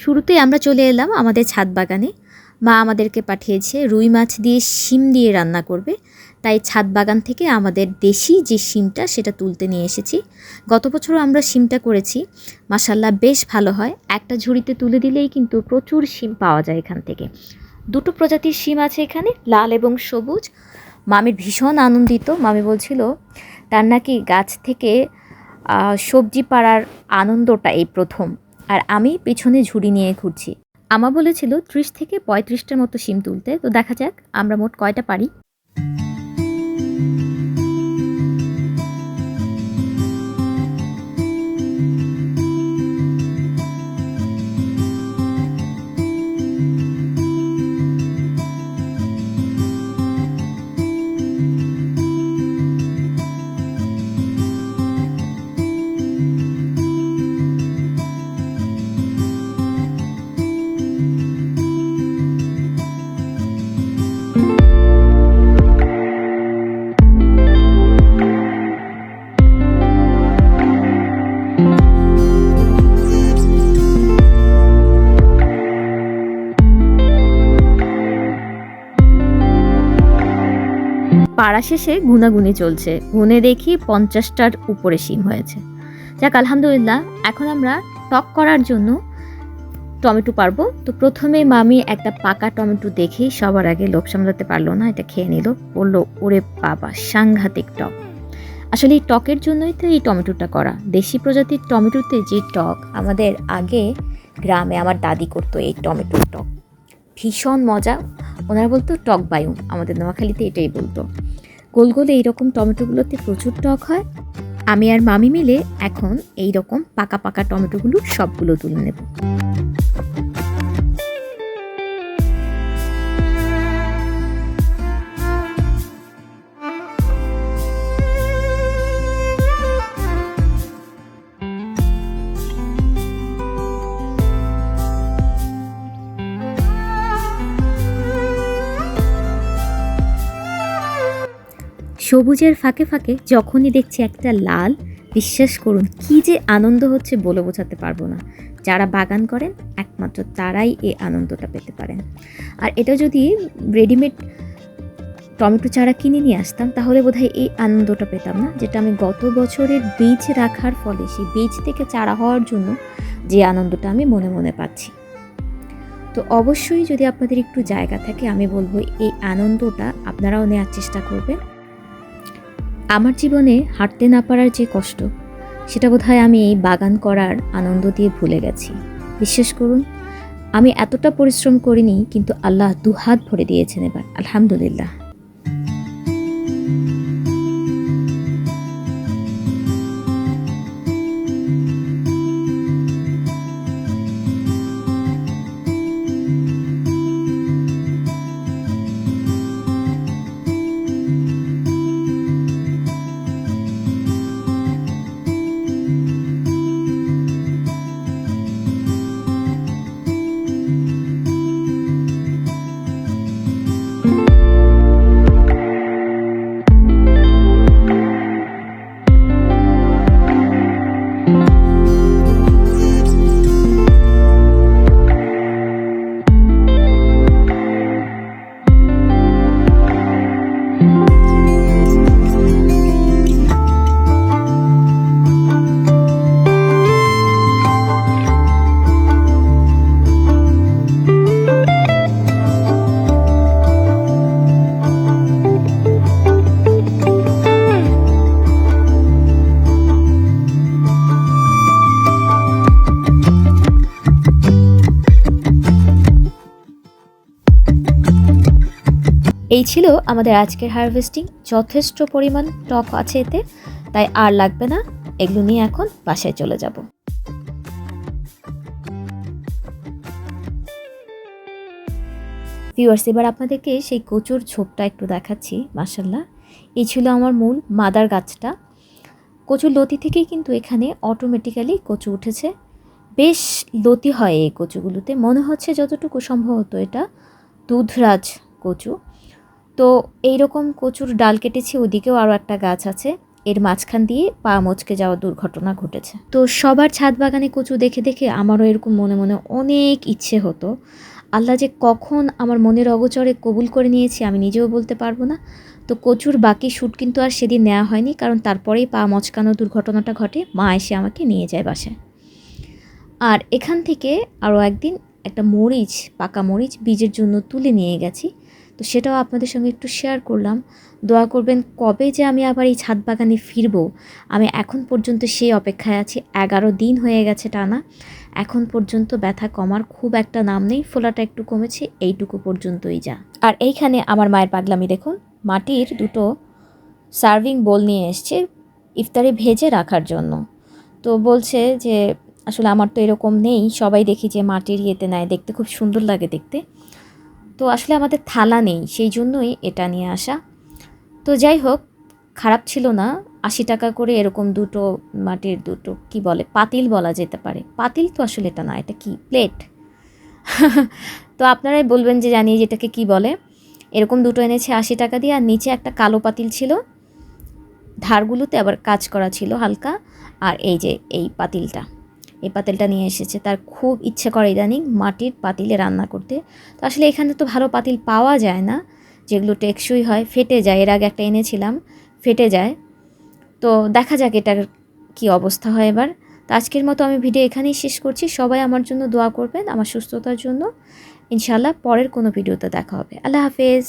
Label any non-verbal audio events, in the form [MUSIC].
শুরুতেই আমরা চলে এলাম আমাদের ছাদ বাগানে। মা আমাদেরকে পাঠিয়েছে রুই মাছ দিয়ে শিম দিয়ে রান্না করবে। তাই ছাদ বাগান থেকে আমাদের দেশি যে শিমটা, সেটা তুলতে নিয়ে এসেছি। গত বছরও আমরা শিমটা করেছি। মাসাল্লাহ বেশ ভালো হয়। একটা ঝুড়িতে তুলে দিলেই কিন্তু প্রচুর শিম পাওয়া যায় এখান থেকে। দুটো প্রজাতির শিম আছে এখানে, লাল এবং সবুজ। মামির ভীষণ আনন্দিত। মামি বলছিল, তার নাকি গাছ থেকে সবজি পাড়ার আনন্দটা এই প্রথম। আর আমি পিছনে ঝুড়ি নিয়ে ঘুরছি। আমা বলেছিল ত্রিশ থেকে পঁয়ত্রিশটার মতো সিম তুলতে, তো দেখা যাক আমরা মোট কয়টা পারি। পাড়া শেষে গুনাগুনি চলছে। গুনে দেখি পঞ্চাশটার উপরে শিম হয়েছে। যাক, আলহামদুলিল্লাহ, এখন আমরা টক করার জন্য টমেটো পারব। তো প্রথমে মামি একটা পাকা টমেটো দেখেই সবার আগে লোভ সামলাতে পারল না, এটা খেয়ে নিল। বলল, ওরে বাবা, সাংঘাতিক টক। আসলে এই টকের জন্যই তো এই টমেটোটা করা। দেশি প্রজাতির টমেটোতে যে টক, আমাদের আগে গ্রামে আমার দাদি করতো এই টমেটোর টক। ভীষণ মজা। ওনারা বলতো, টক বায়ু আমাদের নোয়াখালীতে এটাই বলতো। গোল গোল এইরকম টমেটোগুলোতে প্রচুর টক হয়। আমি আর মামি মিলে এখন এই রকম পাকা পাকা টমেটোগুলো সবগুলো তুলে নেব। সবুজের ফাঁকে ফাঁকে যখনই দেখছি একটা লাল, বিশ্বাস করুন, কি যে আনন্দ হচ্ছে বলে বোঝাতে পারব না। যারা বাগান করেন, একমাত্র তারাই এই আনন্দটা পেতে পারেন। আর এটা যদি রেডিমেড টমেটো চারা কিনে নিয়ে আসতাম, তাহলে বোধহয় এই আনন্দটা পেতাম না। যেটা আমি গত বছরের বীজ রাখার ফলে, সেই বীজ থেকে চারা হওয়ার জন্য যে আনন্দটা আমি মনে মনে পাচ্ছি। তো অবশ্যই যদি আপনাদের একটু জায়গা থাকে, আমি বলব এই আনন্দটা আপনারাও নেওয়ার চেষ্টা করবেন। আমার জীবনে হাঁটতে না পারার যে কষ্ট, সেটা বোধহয় আমি এই বাগান করার আনন্দ দিয়ে ভুলে গেছি। বিশ্বাস করুন, আমি এতটা পরিশ্রম করিনি, কিন্তু আল্লাহ দুহাত ভরে দিয়েছেন এবার। আলহামদুলিল্লাহ। এই ছিল আমাদের আজকের হারভেস্টিং। যথেষ্ট পরিমাণ টক আছে এতে, তাই আর লাগবে না। এগুলো নিয়ে এখন বাসায় চলে যাব। ভিউয়ার্স এবার আপনাদেরকে সেই কচুর ঝোপটা একটু দেখাচ্ছি মাসাল্লাহ এই ছিল আমার মূল মাদার গাছটা। কচুর লতি থেকেই কিন্তু এখানে অটোমেটিক্যালি কচু উঠেছে। বেশ লতি হয় এই কচুগুলোতে। মনে হচ্ছে যতটুকু সম্ভবত এটা দুধরাজ কচু। তো এই রকম কচুর ডাল কেটেছি, ওদিকেও আরও একটা গাছ আছে। এর মাঝখান দিয়ে পা মচকে যাওয়া দুর্ঘটনা ঘটেছে। তো সবার ছাদ বাগানে কচু দেখে দেখে আমারও এরকম মনে মনে অনেক ইচ্ছে হতো। আল্লাহ যে কখন আমার মনের অগোচরে কবুল করে নিয়েছি আমি নিজেও বলতে পারব না। তো কচুর বাকি শ্যুট কিন্তু আর সেদিন নেওয়া হয়নি, কারণ তারপরেই পা মচকানো দুর্ঘটনাটা ঘটে, মা এসে আমাকে নিয়ে যায় বাসায়। আর এখান থেকে আরও একদিন একটা মরিচ, পাকা মরিচ, বীজের জন্য তুলে নিয়ে গেছি। তো সেটাও আপনাদের সঙ্গে একটু শেয়ার করলাম। দোয়া করবেন কবে যে আমি আবার এই ছাদ বাগানে ফিরবো। আমি এখন পর্যন্ত সেই অপেক্ষায় আছি। এগারো দিন হয়ে গেছে টানা। এখন পর্যন্ত ব্যথা কমার খুব একটা নাম নেই। ফোলাটা একটু কমেছে, এইটুকু পর্যন্তই যা। আর এইখানে আমার মায়ের পাগলামি দেখুন। মাটির দুটো সার্ভিং বোল নিয়ে এসছে ইফতারে ভেজে রাখার জন্য। তো বলছে যে, আসলে আমার তো এরকম নেই। সবাই দেখি যে মাটির ইয়েতে নেয়। দেখতে খুব সুন্দর লাগে দেখতে। তো আসলে আমাদের থালা নেই, সেই জন্যই এটা নিয়ে আসা। তো যাই হোক, খারাপ ছিল না, আশি টাকা করে এরকম দুটো মাটির দুটো, কি বলে, পাতিল বলা যেতে পারে। পাতিল তো আসলে এটা না, এটা কি, প্লেট? [LAUGHS] তো আপনারাই বলবেন যে জানি যে এটাকে কি বলে। এরকম দুটো এনেছে আশি টাকা দিয়ে, আর নিচে একটা কালো পাতিল ছিল। ধারগুলোতে আবার কাজ করা ছিল হালকা, আর এই যে এই পাতিলটা। এই পাতিলটা নিয়ে এসেছে। তার খুব ইচ্ছে করে ইদানিং মাটির পাতিলে রান্না করতে। তো আসলে এখানে তো ভালো পাতিল পাওয়া যায় না, যেগুলো টেকসই হয়, ফেটে যায়। এর আগে একটা এনেছিলাম, ফেটে যায়। তো দেখা যাক এটার কি অবস্থা হয় এবার। তো আজকের মতো আমি ভিডিও এখানেই শেষ করছি। সবাই আমার জন্য দোয়া করবেন, আমার সুস্থতার জন্য। ইনশাল্লাহ পরের কোনো ভিডিওতে দেখা হবে। আল্লাহ হাফেজ।